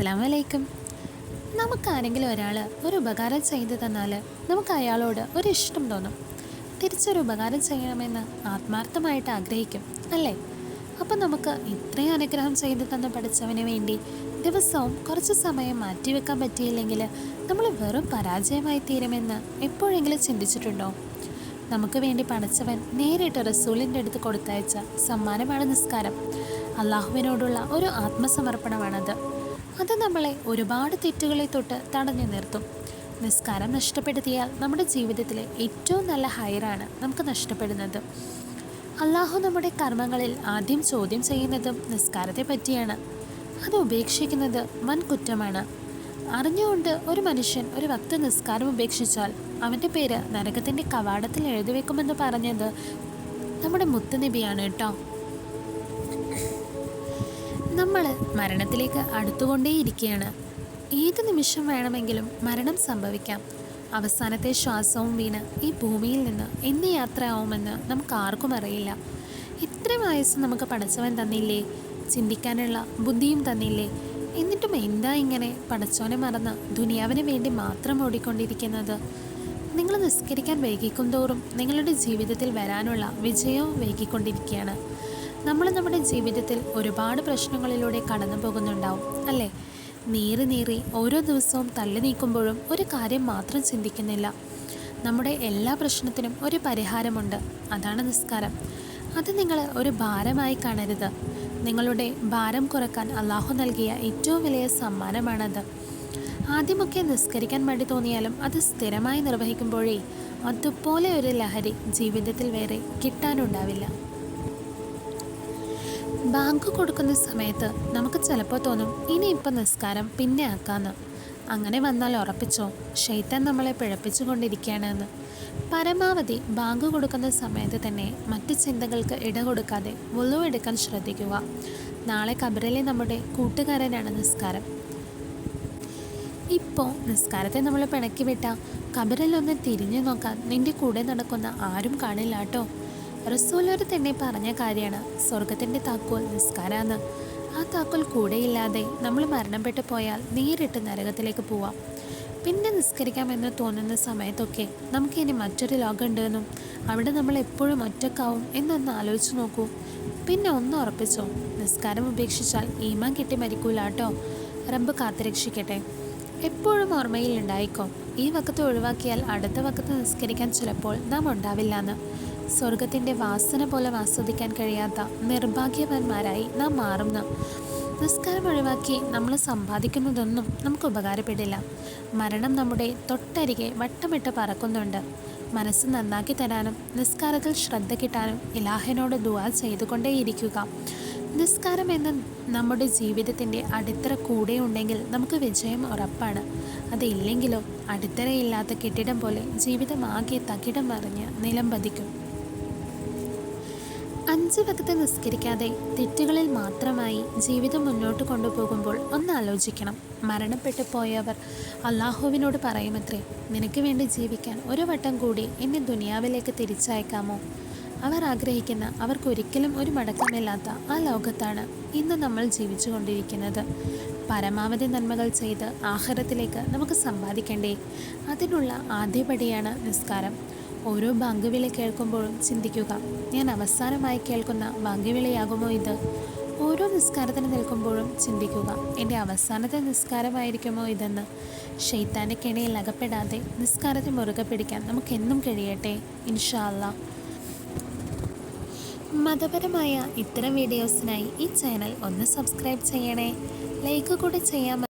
അസ്സാം വലൈക്കും നമുക്കാരെങ്കിലും ഒരാൾ ഒരു ഉപകാരം ചെയ്ത് തന്നാൽ നമുക്ക് അയാളോട് ഒരു ഇഷ്ടം തോന്നും. തിരിച്ചൊരു ഉപകാരം ചെയ്യണമെന്ന് ആത്മാർത്ഥമായിട്ട് ആഗ്രഹിക്കും അല്ലേ? അപ്പം നമുക്ക് ഇത്രയും അനുഗ്രഹം ചെയ്തു തന്ന പഠിച്ചവന് വേണ്ടി ദിവസവും കുറച്ച് സമയം മാറ്റിവെക്കാൻ പറ്റിയില്ലെങ്കിൽ നമ്മൾ വെറും പരാജയമായി തീരുമെന്ന് എപ്പോഴെങ്കിലും ചിന്തിച്ചിട്ടുണ്ടോ? നമുക്ക് വേണ്ടി പഠിച്ചവൻ നേരിട്ട് റസൂലിന്റെ അടുത്ത് കൊടുത്തയച്ച സമ്മാനമാണ് നിസ്കാരം. അള്ളാഹുവിനോടുള്ള ഒരു ആത്മസമർപ്പണമാണത്. അത് നമ്മളെ ഒരുപാട് തെറ്റുകളെ തൊട്ട് തടഞ്ഞു നിർത്തും. നിസ്കാരം നഷ്ടപ്പെടുത്തിയാൽ നമ്മുടെ ജീവിതത്തിലെ ഏറ്റവും നല്ല ഹയറാണ് നമുക്ക് നഷ്ടപ്പെടുന്നത്. അള്ളാഹു നമ്മുടെ കർമ്മങ്ങളിൽ ആദ്യം ചോദ്യം ചെയ്യുന്നതും നിസ്കാരത്തെ പറ്റിയാണ്. അത് ഉപേക്ഷിക്കുന്നത് വൻ കുറ്റമാണ് അറിഞ്ഞുകൊണ്ട് ഒരു മനുഷ്യൻ ഒരു ഭക്ത നിസ്കാരം ഉപേക്ഷിച്ചാൽ അവന്റെ പേര് നരകത്തിന്റെ കവാടത്തിൽ എഴുതി വെക്കുമെന്ന് പറഞ്ഞത് നമ്മുടെ മുത്തുനബിയാണ് കേട്ടോ. നമ്മൾ മരണത്തിലേക്ക് അടുത്തുകൊണ്ടേയിരിക്കുകയാണ്. ഏത് നിമിഷം വേണമെങ്കിലും മരണം സംഭവിക്കാം. അവസാനത്തെ ശ്വാസവും വീണ് ഈ ഭൂമിയിൽ നിന്ന് എന്ത് യാത്രയാവുമെന്ന് നമുക്ക് ആർക്കും അറിയില്ല. ഇത്ര വയസ്സ് നമുക്ക് പടച്ചവൻ തന്നില്ലേ? ചിന്തിക്കാനുള്ള ബുദ്ധിയും തന്നില്ലേ? എന്നിട്ടും എന്താ ഇങ്ങനെ പടച്ചോനെ മറന്ന് ദുനിയാവിന് വേണ്ടി മാത്രം ഓടിക്കൊണ്ടിരിക്കുന്നത്? നിങ്ങൾ നിസ്കരിക്കാൻ വൈകിക്കും തോറും നിങ്ങളുടെ ജീവിതത്തിൽ വരാനുള്ള വിജയവും വൈകിക്കൊണ്ടിരിക്കുകയാണ്. നമ്മൾ നമ്മുടെ ജീവിതത്തിൽ ഒരുപാട് പ്രശ്നങ്ങളിലൂടെ കടന്നു പോകുന്നുണ്ടാവും അല്ലേ? നീറി നീറി ഓരോ ദിവസവും തള്ളി നീക്കുമ്പോഴും ഒരു കാര്യം മാത്രം ചിന്തിക്കുന്നില്ല. നമ്മുടെ എല്ലാ പ്രശ്നത്തിനും ഒരു പരിഹാരമുണ്ട്. അതാണ് നിസ്കാരം. അത് നിങ്ങൾ ഒരു ഭാരമായി കാണരുത്. നിങ്ങളുടെ ഭാരം കുറയ്ക്കാൻ അള്ളാഹു നൽകിയ ഏറ്റവും വലിയ സമ്മാനമാണത്. ആദ്യമൊക്കെ നിസ്കരിക്കാൻ വേണ്ടി തോന്നിയാലും അത് സ്ഥിരമായി നിർവഹിക്കുമ്പോഴേ അതുപോലെ ഒരു ലഹരി ജീവിതത്തിൽ വേറെ കിട്ടാനുണ്ടാവില്ല. ബാങ്ക് കൊടുക്കുന്ന സമയത്ത് നമുക്ക് ചിലപ്പോൾ തോന്നും ഇനിയിപ്പോൾ നിസ്കാരം പിന്നെ ആക്കാമെന്ന് അങ്ങനെ വന്നാൽ ഉറപ്പിച്ചോ ഷെയ്ത്താൻ നമ്മളെ പിഴപ്പിച്ചു കൊണ്ടിരിക്കുകയാണെന്ന്. പരമാവധി ബാങ്ക് കൊടുക്കുന്ന സമയത്ത് തന്നെ മറ്റ് ചിന്തകൾക്ക് ഇട കൊടുക്കാതെ എടുക്കാൻ ശ്രദ്ധിക്കുക. നാളെ കബറിലെ നമ്മുടെ കൂട്ടുകാരനാണ് നിസ്കാരം. ഇപ്പോൾ നിസ്കാരത്തെ നമ്മൾ പിണക്കി വിട്ട കബറിലൊന്ന് തിരിഞ്ഞു നോക്കാൻ നിന്റെ കൂടെ നടക്കുന്ന ആരും കാണില്ല കേട്ടോ റസൂലൊരു തന്നെ പറഞ്ഞ കാര്യമാണ്. സ്വർഗത്തിന്റെ താക്കോൽ നിസ്കാരാന്ന് ആ താക്കോൽ കൂടെയില്ലാതെ നമ്മൾ മരണപ്പെട്ടു പോയാൽ നേരിട്ട് നരകത്തിലേക്ക് പോവാം. പിന്നെ നിസ്കരിക്കാമെന്ന് തോന്നുന്ന സമയത്തൊക്കെ നമുക്കിനി മറ്റൊരു ലോകം ഉണ്ടെന്നും അവിടെ നമ്മൾ എപ്പോഴും ഒറ്റക്കാവും എന്നൊന്ന് ആലോചിച്ച് നോക്കൂ. പിന്നെ ഒന്ന് ഉറപ്പിച്ചോ നിസ്കാരം ഉപേക്ഷിച്ചാൽ ഈമാൻ കിട്ടി മരിക്കൂല കേട്ടോ. റബ്ബ് കാത്തുരക്ഷിക്കട്ടെ. എപ്പോഴും ഓർമ്മയിൽ ഉണ്ടായിക്കോ ഈ വക്കത്ത് ഒഴിവാക്കിയാൽ അടുത്ത വക്കത്ത് നിസ്കരിക്കാൻ ചിലപ്പോൾ നാം ഉണ്ടാവില്ലെന്ന്. സ്വർഗത്തിന്റെ വാസന പോലെ ആസ്വദിക്കാൻ കഴിയാത്ത നിർഭാഗ്യവന്മാരായി നാം മാറുന്നു. നിസ്കാരം ഒഴിവാക്കി നമ്മൾ സമ്പാദിക്കുന്നതൊന്നും നമുക്ക് ഉപകാരപ്പെടില്ല. മരണം നമ്മുടെ തൊട്ടരികെ വട്ടമിട്ട് പറക്കുന്നുണ്ട്. മനസ്സ് നന്നാക്കി തരാനും നിസ്കാരത്തിൽ ശ്രദ്ധ കിട്ടാനും ഇലാഹനോട് ദുവാ ചെയ്തുകൊണ്ടേയിരിക്കുക. നിസ്കാരം എന്ന നമ്മുടെ ജീവിതത്തിന്റെ അടിത്തറ കൂടെ ഉണ്ടെങ്കിൽ നമുക്ക് വിജയം ഉറപ്പാണ്. അതില്ലെങ്കിലോ അടിത്തറയില്ലാത്ത കെട്ടിടം പോലെ ജീവിതം ആകെ തകിടം മറിഞ്ഞ് നിലം പതിക്കും. അഞ്ച് വകത്ത് നിസ്കരിക്കാതെ തെറ്റുകളിൽ മാത്രമായി ജീവിതം മുന്നോട്ട് കൊണ്ടുപോകുമ്പോൾ ഒന്ന് ആലോചിക്കണം. മരണപ്പെട്ടു പോയവർ അള്ളാഹുവിനോട് പറയുമത്രേ നിനക്ക് വേണ്ടി ജീവിക്കാൻ ഒരു വട്ടം കൂടി എന്നെ ദുനിയാവിലേക്ക് തിരിച്ചയക്കാമോ? അവർ ആഗ്രഹിക്കുന്ന അവർക്കൊരിക്കലും ഒരു മടക്കമില്ലാത്ത ആ ലോകത്താണ് ഇന്ന് നമ്മൾ ജീവിച്ചു കൊണ്ടിരിക്കുന്നത് പരമാവധി നന്മകൾ ചെയ്ത് ആഹാരത്തിലേക്ക് നമുക്ക് സമ്പാദിക്കണ്ടേ? അതിനുള്ള ആദ്യപടിയാണ് നിസ്കാരം. ഓരോ ബാങ്കുവിളി കേൾക്കുമ്പോഴും ചിന്തിക്കുക. ഞാൻ അവസാനമായി കേൾക്കുന്ന ബാങ്കുവിളിയാകുമോ ഇത്? ഓരോ നിസ്കാരത്തിന് നിൽക്കുമ്പോഴും ചിന്തിക്കുക. എന്റെ അവസാനത്തെ നിസ്കാരമായിരിക്കുമോ ഇതെന്ന്. ഷെയ്ത്താന്റെ കെണിയിൽ അകപ്പെടാതെ നിസ്കാരത്തെ മുറുകെ പിടിക്കാൻ നമുക്കെന്നും കഴിയട്ടെ. ഇൻഷാല്ല മതപരമായ ഇത്തരം വീഡിയോസിനായി ഈ ചാനൽ ഒന്ന് സബ്സ്ക്രൈബ് ചെയ്യണേ. ലൈക്ക് കൂടെ ചെയ്യാൻ